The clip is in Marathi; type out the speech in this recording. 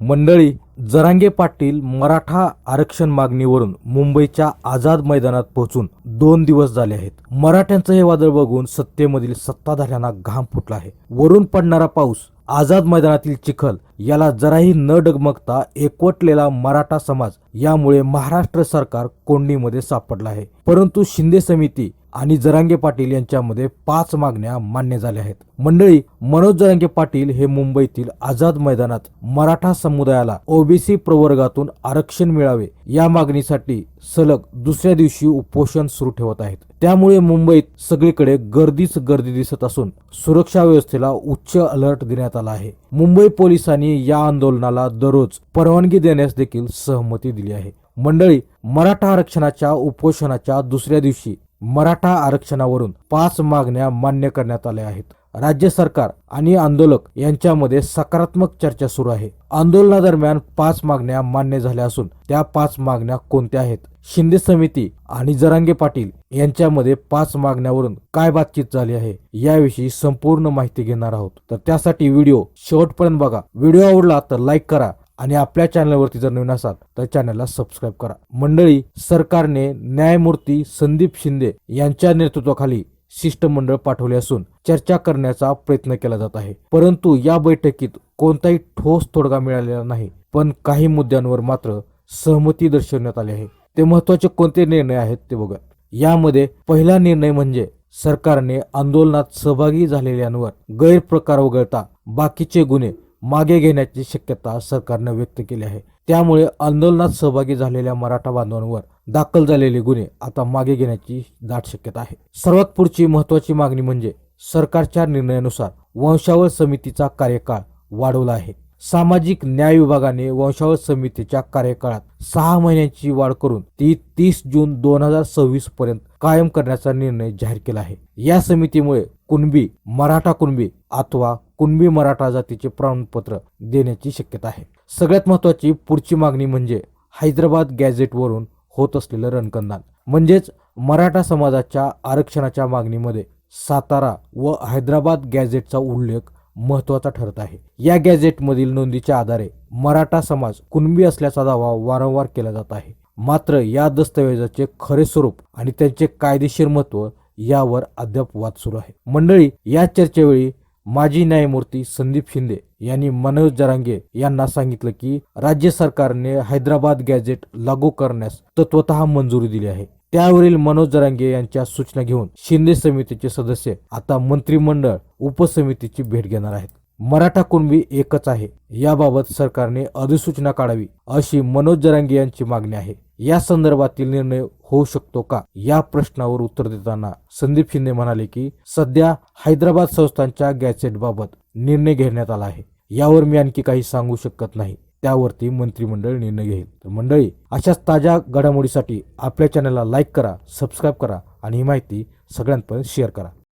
मंडळी जरांगे पाटील मराठा आरक्षण मागणीवरून मुंबईच्या आझाद मैदानात पोहोचून दोन दिवस झाले आहेत. मराठ्यांचं हे वादळ बघून सत्तेमधील सत्ताधाऱ्यांना घाम फुटला आहे. वरून पडणारा पाऊस आझाद मैदानातील चिखल याला जराही न डगमगता एकवटलेला मराठा समाज यामुळे महाराष्ट्र सरकार कोंडीमध्ये सापडला आहे. परंतु शिंदे समिती आणि जरांगे पाटील यांच्यामध्ये पाच मागण्या मान्य झाल्या आहेत. मंडळी मनोज जरांगे पाटील हे मुंबईतील आझाद मैदानात मराठा समुदायाला ओबीसी प्रवर्गातून आरक्षण मिळावे या मागणीसाठी सलग दुसऱ्या दिवशी उपोषण सुरू ठेवत आहेत. त्यामुळे मुंबईत सगळीकडे गर्दीच गर्दी दिसत असून सुरक्षा व्यवस्थेला उच्च अलर्ट देण्यात आला आहे. मुंबई पोलिसांनी या आंदोलनाला दररोज परवानगी देण्यास देखील सहमती दिली आहे. मंडळी मराठा आरक्षणाच्या उपोषणाच्या दुसऱ्या दिवशी मराठा आरक्षणावरून पाच मागण्या मान्य करण्यात आल्या आहेत. राज्य सरकार आणि आंदोलक यांच्यामध्ये सकारात्मक चर्चा सुरू आहे. आंदोलनादरम्यान पाच मागण्या मान्य झाल्या असून त्या पाच मागण्या कोणत्या आहेत? शिंदे समिती आणि जरांगे पाटील यांच्यामध्ये पाच मागण्यावरून काय बातचीत झाली आहे याविषयी संपूर्ण माहिती घेणार आहोत. तर त्यासाठी व्हिडिओ शेवटपर्यंत बघा. व्हिडिओ आवडला तर लाईक करा. आणि आपल्या चॅनलवरती जर नवीन असाल तर चॅनलला सबस्क्राईब करा. मंडळी सरकारने न्यायमूर्ती संदीप शिंदे यांच्या नेतृत्वाखाली शिष्टमंडळ पाठवले असून चर्चा करण्याचा प्रयत्न केला जात आहे. परंतु या बैठकीत कोणताही ठोस तोडगा मिळालेला नाही पण काही मुद्द्यांवर मात्र सहमती दर्शवण्यात आली आहे. ते महत्त्वाचे कोणते निर्णय आहेत ते बघा यामध्ये पहिला निर्णय म्हणजे सरकारने आंदोलनात सहभागी झालेल्यांवर गैरप्रकार वगळता बाकीचे गुन्हे मागे घेण्याची शक्यता सरकारनं व्यक्त केली आहे. त्यामुळे आंदोलनात सहभागी झालेल्या मराठा बांधवांवर दाखल झालेले गुन्हे आता मागे घेण्याची दाट शक्यता आहे. सर्वात पुढची महत्वाची मागणी म्हणजे सरकारच्या निर्णयानुसार वंशावळ समितीचा कार्यकाळ वाढवला आहे. सामाजिक न्याय विभागाने वंशावळ समितीच्या कार्यकाळात सहा महिन्यांची वाढ करून ती तीस जून दोन हजार सव्वीस पर्यंत कायम करण्याचा निर्णय जाहीर केला आहे. या समितीमुळे कुणबी मराठा कुणबी अथवा कुणबी मराठा जातीचे प्रमाणपत्र देण्याची शक्यता आहे. सगळ्यात महत्वाची पुढची मागणी म्हणजे हैदराबाद गॅझेटवरून होत असलेलं रणकंदान. म्हणजेच मराठा समाजाच्या आरक्षणाच्या मागणीमध्ये सातारा व हैदराबाद गॅझेटचा उल्लेख महत्त्वाचा ठरत आहे. या गॅझेटमधील नोंदीच्या आधारे मराठा समाज कुणबी असल्याचा दावा वारंवार केला जात आहे. मात्र या दस्तऐवजाचे खरे स्वरूप आणि त्यांचे कायदेशीर महत्त्व यावर अद्याप वाद सुरू आहे. मंडळी या चर्चेवेळी माजी न्यायमूर्ती संदीप शिंदे यांनी मनोज जरांगे यांना सांगितलं की राज्य सरकारने हैदराबाद गॅझेट लागू करण्यास तत्वत मंजुरी दिली आहे. त्यावरील मनोज जरांगे यांच्या सूचना घेऊन शिंदे समितीचे सदस्य आता मंत्रिमंडळ उपसमितीची भेट घेणार आहेत. मराठा कुणबी एकच आहे. याबाबत सरकारने अधिसूचना काढावी अशी मनोज जरांगे यांची मागणी आहे. या संदर्भातील निर्णय होऊ शकतो का? या प्रश्नावर उत्तर देताना संदीप शिंदे म्हणाले की सध्या हैदराबाद संस्थांच्या गॅसेटबाबत निर्णय घेण्यात आला आहे. यावर मी आणखी काही सांगू शकत नाही. त्यावरती मंत्रिमंडळ निर्णय घेईल. तर मंडळी अशाच ताज्या घडामोडीसाठी आपल्या चॅनलला लाईक करा सबस्क्राईब करा आणि ही माहिती सगळ्यांपर्यंत शेअर करा.